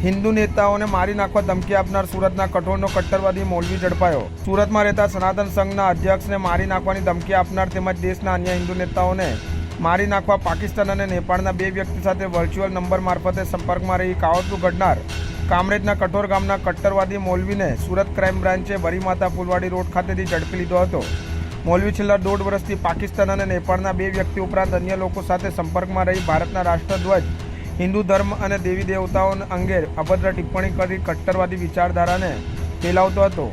હિન્દુ નેતાઓને મારી નાખવા ધમકી આપનાર સુરતના કઠોળનો કટ્ટરવાદી મૌલવી ઝડપાયો. સુરતમાં રહેતા સનાતન સંઘના અધ્યક્ષને મારી નાખવાની ધમકી આપનાર તેમજ દેશના અન્ય હિન્દુ નેતાઓને મારી નાખવા પાકિસ્તાન અને નેપાળના બે વ્યક્તિ સાથે વર્ચ્યુઅલ નંબર મારફતે સંપર્કમાં રહી કાવતરું ઘડનાર કામરેજના કઠોર ગામના કટ્ટરવાદી મૌલવીને સુરત ક્રાઇમ બ્રાન્ચે વરીમાતા ફુલવાડી રોડ ખાતેથી ઝડપી લીધો હતો. મૌલવી છેલ્લા દોઢ વર્ષથી પાકિસ્તાન અને નેપાળના બે વ્યક્તિ ઉપરાંત અન્ય લોકો સાથે સંપર્કમાં રહી ભારતના રાષ્ટ્રધ્વજ હિન્દુ ધર્મ અને દેવી દેવતાઓ અંગે અભદ્ર ટિપ્પણી કરી કટ્ટરવાદી વિચારધારાને ફેલાવતો હતો.